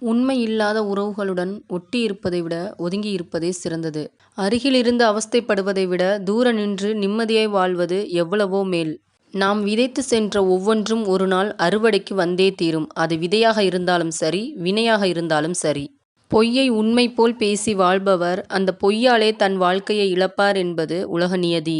உண்மை இல்லாத உறவுகளுடன் ஒட்டி இருப்பதை விட ஒதுங்கி இருப்பதே சிறந்தது. அருகிலிருந்து அவஸ்தைப்படுவதை விட தூர நின்று நிம்மதியாய் வாழ்வது எவ்வளவோ மேல். நாம் விதைத்து சென்ற ஒவ்வொன்றும் ஒரு நாள் அறுவடைக்கு வந்தே தீரும். அது விதையாக இருந்தாலும் சரி வினையாக இருந்தாலும் சரி. பொய்யை உண்மை போல் பேசி வாழ்பவர் அந்த பொய்யாலே தன் வாழ்க்கையை இழப்பார் என்பது உலக நியதி.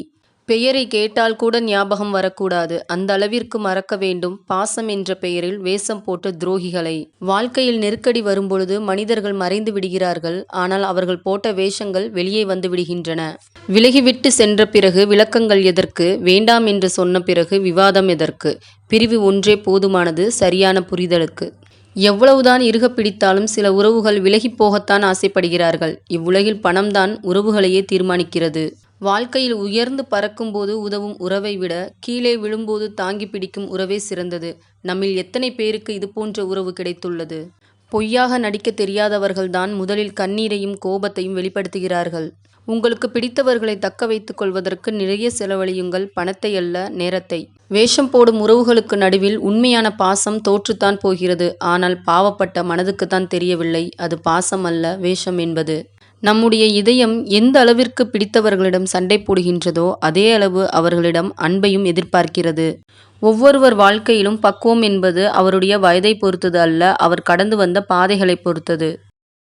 பெயரைக் கேட்டால் கூட ஞாபகம் வரக்கூடாது அந்த அளவிற்கு மறக்க வேண்டும் பாசம் என்ற பெயரில் வேஷம் போட்ட துரோகிகளை. வாழ்க்கையில் நெருக்கடி வரும்பொழுது மனிதர்கள் மறைந்து விடுகிறார்கள். ஆனால் அவர்கள் போட்ட வேஷங்கள் வெளியே வந்து விடுகின்றன. விலகிவிட்டு சென்ற பிறகு விளக்கங்கள் எதற்கு? வேண்டாம் என்று சொன்ன பிறகு விவாதம் எதற்கு? பிரிவு ஒன்றே போதுமானது சரியான புரிதலுக்கு. எவ்வளவுதான் இறுகப் பிடித்தாலும் சில உறவுகள் விலகிப் போகத்தான் ஆசைப்படுகிறார்கள். இவ்வுலகில் பணம்தான் உறவுகளையே தீர்மானிக்கிறது. வாழ்க்கையில் உயர்ந்து பறக்கும்போது உதவும் உறவை விட கீழே விழும்போது தாங்கிப் பிடிக்கும் உறவே சிறந்தது. நம்மில் எத்தனை பேருக்கு இதுபோன்ற உறவு கிடைத்துள்ளது? பொய்யாக நடிக்கத் தெரியாதவர்கள்தான் முதலில் கண்ணீரையும் கோபத்தையும் வெளிப்படுத்துகிறார்கள். உங்களுக்குப் பிடித்தவர்களை தக்க வைத்துக் கொள்வதற்கு நிறைய செலவழியுங்கள் பணத்தை அல்ல நேரத்தை. வேஷம் போடும் உறவுகளுக்கு நடுவில் உண்மையான பாசம் தோற்றுத்தான் போகிறது. ஆனால் பாவப்பட்ட மனதுக்குத்தான் தெரியவில்லை அது பாசம் அல்ல வேஷம் என்பது. நம்முடைய இதயம் எந்த அளவிற்கு பிடித்தவர்களிடம் சண்டை போடுகின்றதோ அதே அளவு அவர்களிடம் அன்பையும் எதிர்பார்க்கிறது. ஒவ்வொருவர் வாழ்க்கையிலும் பக்குவம் என்பது அவருடைய வயதை பொறுத்தது அல்ல அவர் கடந்து வந்த பாதைகளைப் பொறுத்தது.